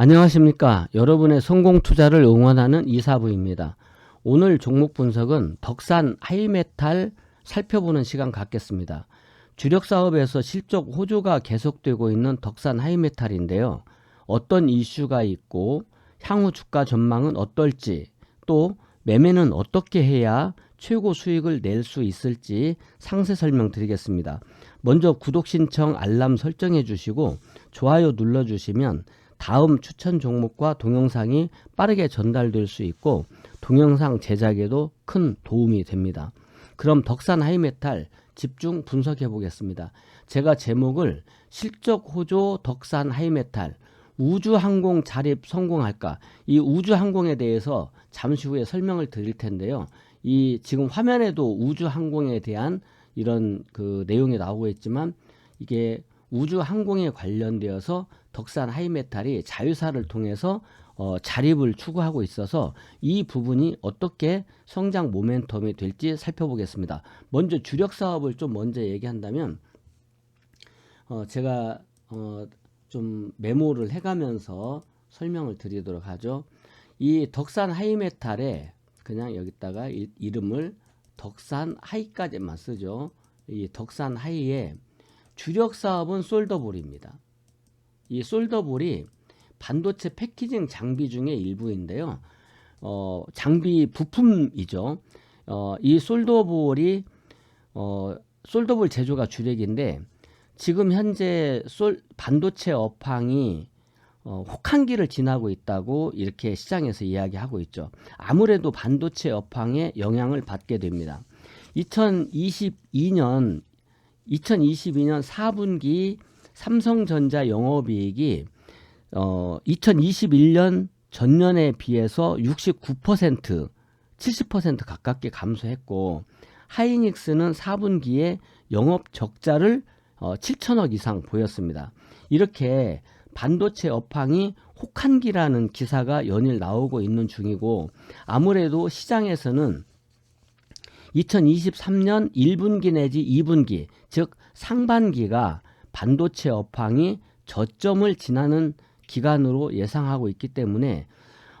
안녕하십니까. 여러분의 성공 투자를 응원하는 이사부입니다. 오늘 종목 분석은 덕산 하이메탈 살펴보는 시간 갖겠습니다. 주력 사업에서 실적 호조가 계속되고 있는 덕산 하이메탈인데요. 어떤 이슈가 있고 향후 주가 전망은 어떨지 또 매매는 어떻게 해야 최고 수익을 낼 수 있을지 상세 설명드리겠습니다. 먼저 구독 신청 알람 설정해 주시고 좋아요 눌러 주시면 다음 추천 종목과 동영상이 빠르게 전달될 수 있고 동영상 제작에도 큰 도움이 됩니다. 그럼 덕산 하이메탈 집중 분석해 보겠습니다. 제가 제목을 실적 호조 덕산 하이메탈 우주항공 자립 성공할까? 이 우주항공에 대해서 잠시 후에 설명을 드릴 텐데요. 이 지금 화면에도 우주항공에 대한 이런 그 내용이 나오고 있지만 이게 우주항공에 관련되어서 덕산 하이메탈이 자유사를 통해서 어, 자립을 추구하고 있어서 이 부분이 어떻게 성장 모멘텀이 될지 살펴보겠습니다. 먼저 주력 사업을 좀 먼저 얘기한다면 어, 제가 어, 좀 메모를 해가면서 설명을 드리도록 하죠. 이 덕산 하이메탈에 그냥 여기다가 이, 이름을 덕산 하이까지만 쓰죠. 이 덕산 하이에 주력 사업은 솔더볼입니다. 이 솔더볼이 반도체 패키징 장비 중의 일부인데요. 어, 장비 부품이죠. 어, 이 솔더볼이 어, 솔더볼 제조가 주력인데 지금 현재 솔 반도체 업황이 어, 혹한기를 지나고 있다고 이렇게 시장에서 이야기하고 있죠. 아무래도 반도체 업황에 영향을 받게 됩니다. 2022년 2022년 4분기 삼성전자 영업이익이 어, 2021년 전년에 비해서 69% 70% 가깝게 감소했고 하이닉스는 4분기에 영업 적자를 어, 7천억 이상 보였습니다. 이렇게 반도체 업황이 혹한기라는 기사가 연일 나오고 있는 중이고 아무래도 시장에서는 2023년 1분기 내지 2분기, 즉 상반기가 반도체 업황이 저점을 지나는 기간으로 예상하고 있기 때문에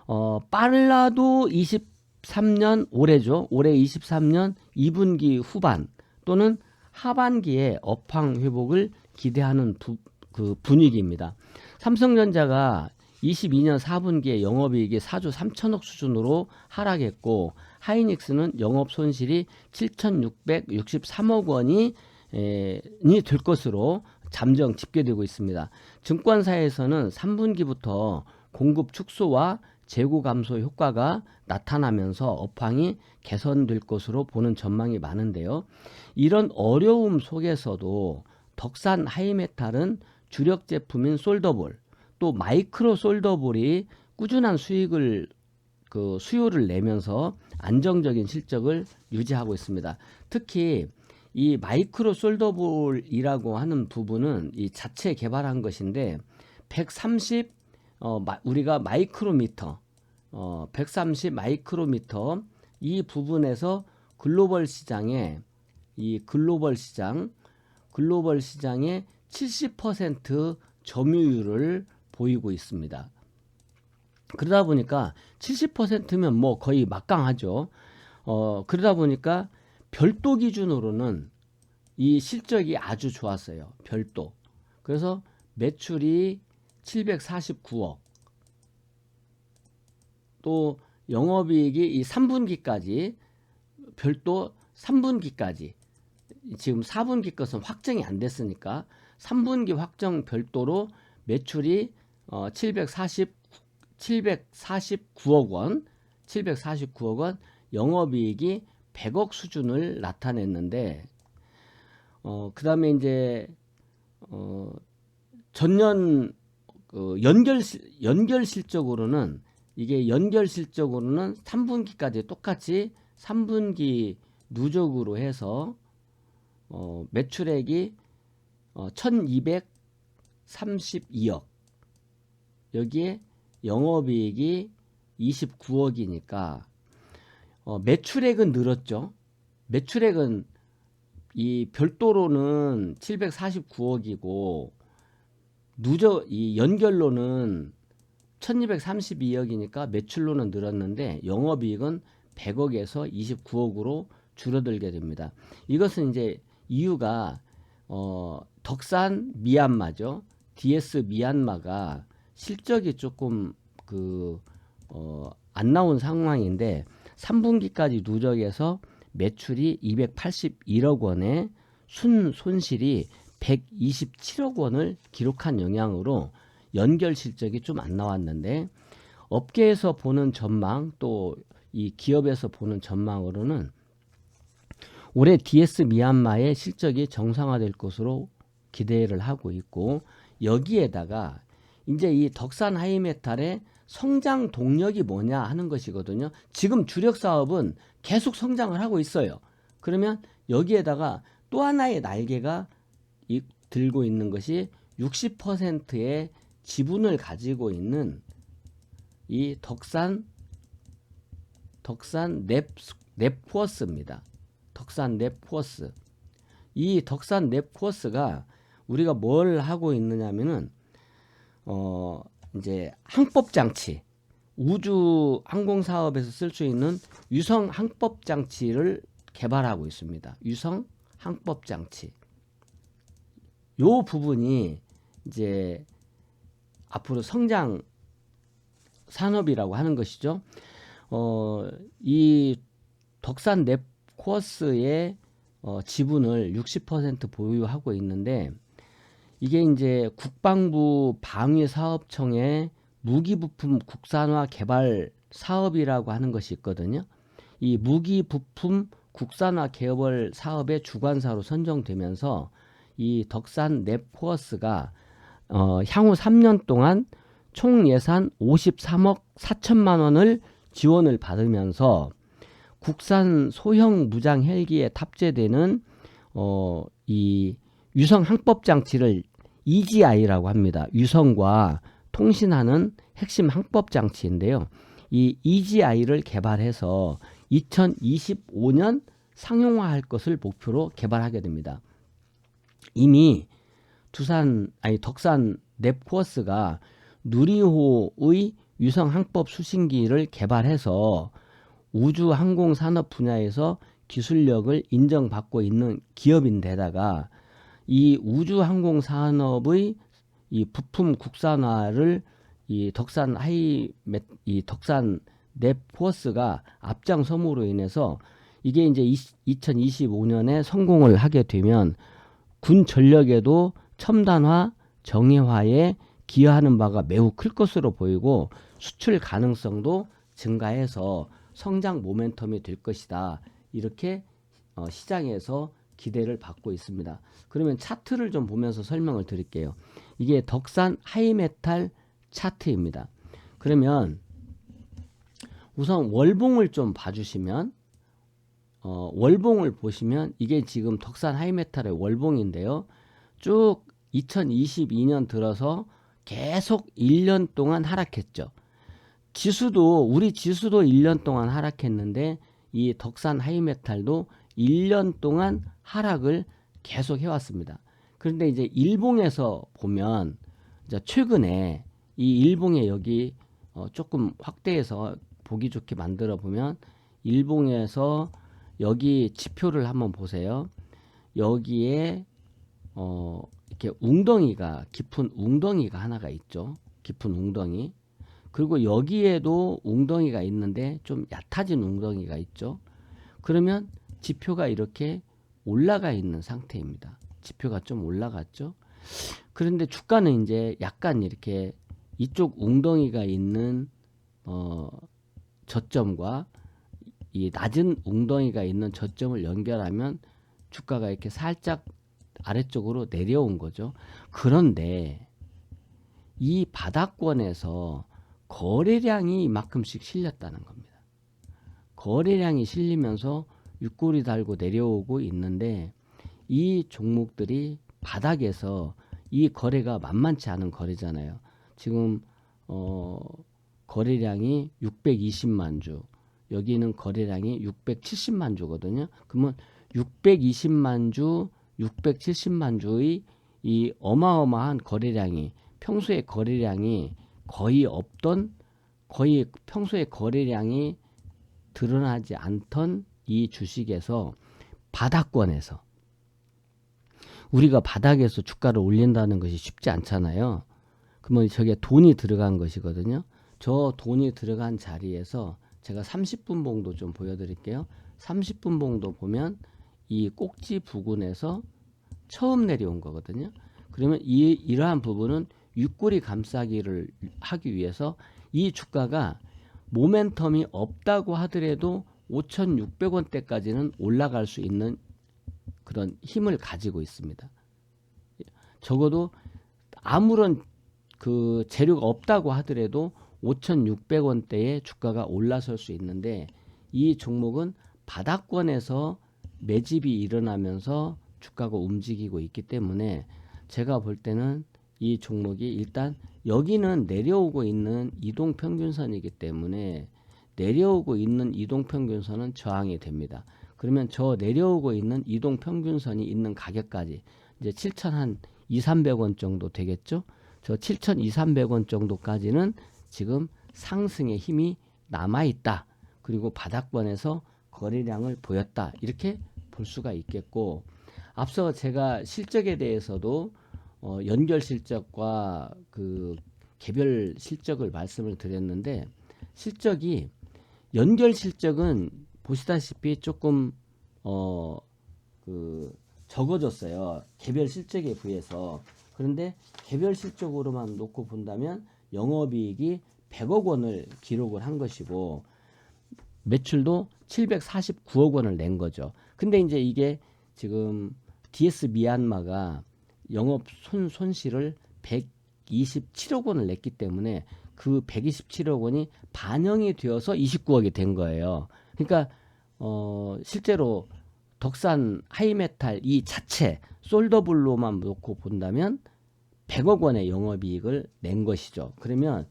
어, 빨라도 23년 올해죠. 올해 23년 2분기 후반 또는 하반기에 업황 회복을 기대하는 부, 그 분위기입니다. 삼성전자가 22년 4분기에 영업이익이 4조 3천억 수준으로 하락했고 하이닉스는 영업 손실이 7,663억 원이 에, 될 것으로 잠정 집계되고 있습니다. 증권사에서는 3분기부터 공급 축소와 재고 감소 효과가 나타나면서 업황이 개선될 것으로 보는 전망이 많은데요. 이런 어려움 속에서도 덕산 하이메탈은 주력 제품인 솔더볼 또 마이크로 솔더볼이 꾸준한 수익을 그 수요를 내면서 안정적인 실적을 유지하고 있습니다. 특히 이 마이크로 솔더볼이라고 하는 부분은 이 자체 개발한 것인데 130 어, 마, 우리가 마이크로미터 어, 130 마이크로미터 이 부분에서 글로벌 시장에 이 글로벌 시장 글로벌 시장의 70% 점유율을 보이고 있습니다. 그러다 보니까 70%면 뭐 거의 막강하죠. 어, 그러다 보니까 별도 기준으로는 이 실적이 아주 좋았어요. 별도. 그래서 매출이 749억. 또 영업이익이 이 3분기까지 별도 3분기까지 지금 4분기 것은 확정이 안 됐으니까 3분기 확정 별도로 매출이 어, 740 749억 원, 749억 원, 영업이익이 100억 수준을 나타냈는데, 어, 그 다음에 이제, 어, 전년, 그 연결, 연결 실적으로는, 이게 연결 실적으로는 3분기까지 똑같이 3분기 누적으로 해서, 어, 매출액이 어, 1232억. 여기에 영업이익이 29억이니까 어, 매출액은 늘었죠. 매출액은 이 별도로는 749억이고 누적 이 연결로는 1232억이니까 매출로는 늘었는데 영업이익은 100억에서 29억으로 줄어들게 됩니다. 이것은 이제 이유가 어, 덕산 미얀마죠. DS 미얀마가 실적이 조금 그 어, 안 나온 상황인데 3분기까지 누적해서 매출이 281억 원에 순 손실이 127억 원을 기록한 영향으로 연결 실적이 좀 안 나왔는데 업계에서 보는 전망 또 이 기업에서 보는 전망으로는 올해 DS 미얀마의 실적이 정상화될 것으로 기대를 하고 있고 여기에다가 이제 이 덕산 하이메탈의 성장 동력이 뭐냐 하는 것이거든요. 지금 주력 사업은 계속 성장을 하고 있어요. 그러면 여기에다가 또 하나의 날개가 이, 들고 있는 것이 60%의 지분을 가지고 있는 이 덕산 덕산 넵 넵코어스입니다. 덕산 넵코어스. 이 덕산 넵코어스가 우리가 뭘 하고 있느냐면은 어 이제 항법 장치 우주 항공 사업에서 쓸 수 있는 유성 항법 장치를 개발하고 있습니다. 유성 항법 장치. 요 부분이 이제 앞으로 성장 산업이라고 하는 것이죠. 어, 이 덕산 넵코어스의 어, 지분을 60% 보유하고 있는데 이게 이제 국방부 방위사업청의 무기부품 국산화 개발 사업이라고 하는 것이 있거든요. 이 무기부품 국산화 개발 사업의 주관사로 선정되면서 이 덕산 넵코어스가 어, 향후 3년 동안 총 예산 53억 4천만 원을 지원을 받으면서 국산 소형 무장 헬기에 탑재되는 어, 이 유성 항법 장치를 EGI라고 합니다. 유성과 통신하는 핵심 항법 장치인데요. 이 EGI를 개발해서 2025년 상용화할 것을 목표로 개발하게 됩니다. 이미 두산 아니 덕산 넵코어스가 누리호의 유성 항법 수신기를 개발해서 우주 항공 산업 분야에서 기술력을 인정받고 있는 기업인데다가 이 우주 항공 산업의 이 부품 국산화를 이 덕산 하이 이 덕산 넵포스가 앞장섬으로 인해서 이게 이제 2025년에 성공을 하게 되면 군 전력에도 첨단화 정예화에 기여하는 바가 매우 클 것으로 보이고 수출 가능성도 증가해서 성장 모멘텀이 될 것이다. 이렇게 어, 시장에서 기대를 받고 있습니다. 그러면 차트를 좀 보면서 설명을 드릴게요. 이게 덕산 하이메탈 차트입니다. 그러면 우선 월봉을 좀 봐주시면 어, 월봉을 보시면 이게 지금 덕산 하이메탈의 월봉인데요. 쭉 2022년 들어서 계속 1년 동안 하락했죠. 지수도 우리 지수도 1년 동안 하락했는데 이 덕산 하이메탈도 1년 동안 하락을 계속 해왔습니다. 그런데 이제 일봉에서 보면 이제 최근에 이 일봉에 여기 어 조금 확대해서 보기 좋게 만들어 보면 일봉에서 여기 지표를 한번 보세요. 여기에 어 이렇게 웅덩이가 깊은 웅덩이가 하나가 있죠. 깊은 웅덩이. 그리고 여기에도 웅덩이가 있는데 좀 얕아진 웅덩이가 있죠. 그러면 지표가 이렇게 올라가 있는 상태입니다. 지표가 좀 올라갔죠. 그런데 주가는 이제 약간 이렇게 이쪽 웅덩이가 있는 어 저점과 이 낮은 웅덩이가 있는 저점을 연결하면 주가가 이렇게 살짝 아래쪽으로 내려온 거죠. 그런데 이 바닥권에서 거래량이 이만큼씩 실렸다는 겁니다. 거래량이 실리면서 육골이 달고 내려오고 있는데 이 종목들이 바닥에서 이 거래가 만만치 않은 거래잖아요. 지금 어 거래량이 620만 주, 여기는 거래량이 670만 주거든요. 그러면 620만 주, 670만 주의 이 어마어마한 거래량이 평소에 거래량이 거의 없던 거의 평소에 거래량이 드러나지 않던 이 주식에서 바닥권에서 우리가 바닥에서 주가를 올린다는 것이 쉽지 않잖아요. 그러면 저게 돈이 들어간 것이거든요. 저 돈이 들어간 자리에서 제가 30분 봉도 좀 보여드릴게요. 30분 봉도 보면 이 꼭지 부근에서 처음 내려온 거거든요. 그러면 이 이러한 부분은 윗꼬리 감싸기를 하기 위해서 이 주가가 모멘텀이 없다고 하더라도 5,600원대까지는 올라갈 수 있는 그런 힘을 가지고 있습니다. 적어도 아무런 그 재료가 없다고 하더라도 5,600원대의 주가가 올라설 수 있는데 이 종목은 바닥권에서 매집이 일어나면서 주가가 움직이고 있기 때문에 제가 볼 때는 이 종목이 일단 여기는 내려오고 있는 이동 평균선이기 때문에 내려오고 있는 이동 평균선은 저항이 됩니다. 그러면 저 내려오고 있는 이동 평균선이 있는 가격까지 이제 7천 한 2, 300원 정도 되겠죠? 저 7천 2, 300원 정도까지는 지금 상승의 힘이 남아 있다. 그리고 바닥권에서 거래량을 보였다. 이렇게 볼 수가 있겠고 앞서 제가 실적에 대해서도 어, 연결 실적과 그 개별 실적을 말씀을 드렸는데 실적이 연결 실적은 보시다시피 조금 어 그 적어졌어요. 개별 실적에 비해서. 그런데 개별 실적으로만 놓고 본다면 영업이익이 100억 원을 기록을 한 것이고 매출도 749억 원을 낸 거죠. 근데 이제 이게 지금 DS 미얀마가 영업 손, 손실을 127억 원을 냈기 때문에 그 127억 원이 반영이 되어서 29억이 된 거예요. 그러니까 어 실제로 덕산 하이메탈 이 자체 솔더블로만 놓고 본다면 100억 원의 영업이익을 낸 것이죠. 그러면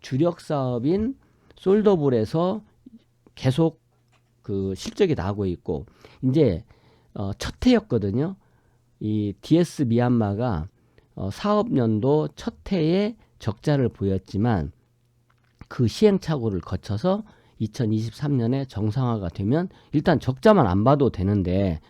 주력 사업인 솔더블에서 계속 그 실적이 나고 있고 이제 어, 첫 해였거든요. 이 DS 미얀마가 어, 사업연도 첫 해에 적자를 보였지만 그 시행착오를 거쳐서 2023년에 정상화가 되면 일단 적자만 안 봐도 되는데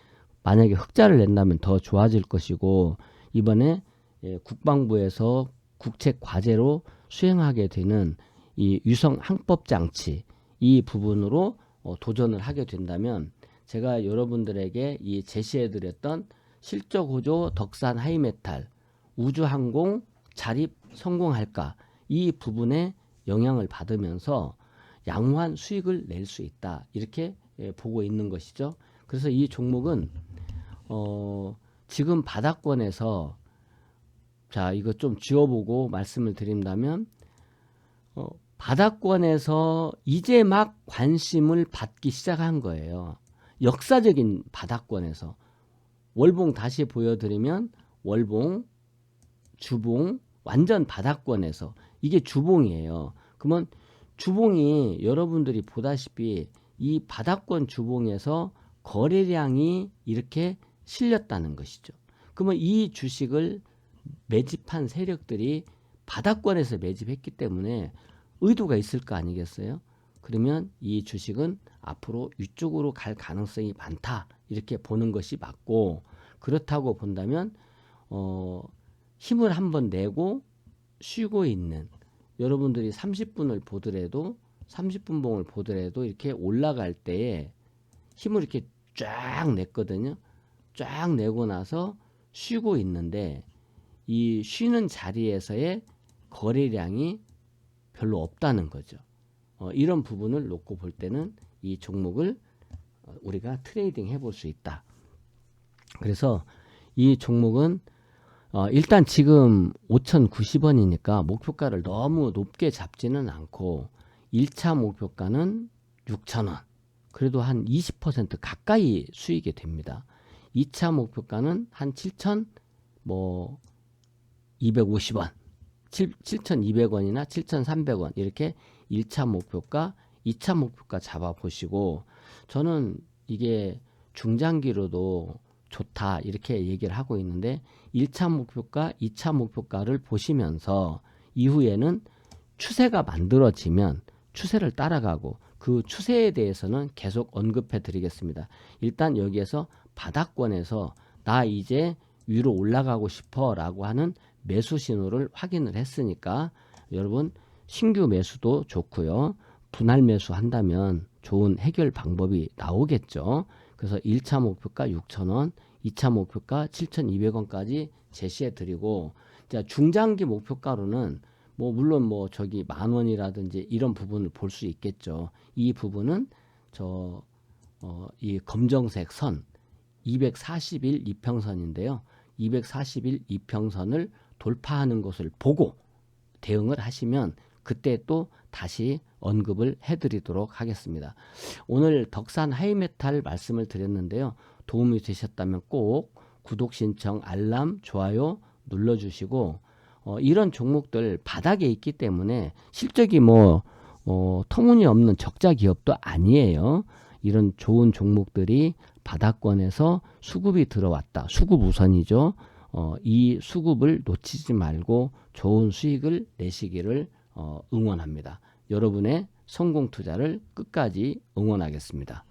만약에 흑자를 낸다면 더 좋아질 것이고 이번에 예, 국방부에서 국책 과제로 수행하게 되는 이 유성 항법 장치 이 부분으로 어, 도전을 하게 된다면 제가 여러분들에게 이 제시해 드렸던 실적 호조 덕산 하이메탈 우주항공 자립 성공할까 이 부분에 영향을 받으면서 양호한 수익을 낼 수 있다 이렇게 예, 보고 있는 것이죠. 그래서 이 종목은 어, 지금 바닥권에서 자 이거 좀 지워보고 말씀을 드린다면 어, 바닥권에서 이제 막 관심을 받기 시작한 거예요. 역사적인 바닥권에서 월봉 다시 보여드리면 월봉, 주봉 완전 바닥권에서 이게 주봉이에요. 그러면 주봉이 여러분들이 보다시피 이 바닥권 주봉에서 거래량이 이렇게 실렸다는 것이죠. 그러면 이 주식을 매집한 세력들이 바닥권에서 매집했기 때문에 의도가 있을 거 아니겠어요? 그러면 이 주식은 앞으로 위쪽으로 갈 가능성이 많다. 이렇게 보는 것이 맞고 그렇다고 본다면 어 힘을 한번 내고 쉬고 있는 여러분들이 30분을 보더라도 30분 봉을 보더라도 이렇게 올라갈 때에 힘을 이렇게 쫙 냈거든요. 쫙 내고 나서 쉬고 있는데 이 쉬는 자리에서의 거래량이 별로 없다는 거죠. 어, 이런 부분을 놓고 볼 때는 이 종목을 어, 우리가 트레이딩 해볼 수 있다. 그래서 이 종목은 어, 일단 지금 5,090원이니까 목표가를 너무 높게 잡지는 않고 1차 목표가는 6,000원. 그래도 한 20% 가까이 수익이 됩니다. 2차 목표가는 한 7,000, 뭐, 250원, 7, 7,200원이나 7,300원 이렇게 1차 목표가, 2차 목표가 잡아보시고 저는 이게 중장기로도 좋다 이렇게 얘기를 하고 있는데 1차 목표가, 2차 목표가를 보시면서 이후에는 추세가 만들어지면 추세를 따라가고 그 추세에 대해서는 계속 언급해 드리겠습니다. 일단 여기에서 바닥권에서 나 이제 위로 올라가고 싶어 라고 하는 매수 신호를 확인을 했으니까 여러분 신규 매수도 좋고요. 분할 매수 한다면 좋은 해결 방법이 나오겠죠. 그래서 1차 목표가 6,000원, 2차 목표가 7,200원까지 제시해 드리고 자, 중장기 목표가로는 뭐 물론 뭐 저기 만 원이라든지 이런 부분을 볼 수 있겠죠. 이 부분은 저 어, 이 검정색 선 241 이평선인데요. 241 이평선을 돌파하는 것을 보고 대응을 하시면 그때 또 다시 언급을 해드리도록 하겠습니다. 오늘 덕산 하이메탈 말씀을 드렸는데요. 도움이 되셨다면 꼭 구독 신청, 알람, 좋아요 눌러주시고 어, 이런 종목들 바닥에 있기 때문에 실적이 뭐 어, 터무니없는 적자 기업도 아니에요. 이런 좋은 종목들이 바닥권에서 수급이 들어왔다. 수급 우선이죠. 어, 이 수급을 놓치지 말고 좋은 수익을 내시기를 어, 응원합니다. 여러분의 성공 투자를 끝까지 응원하겠습니다.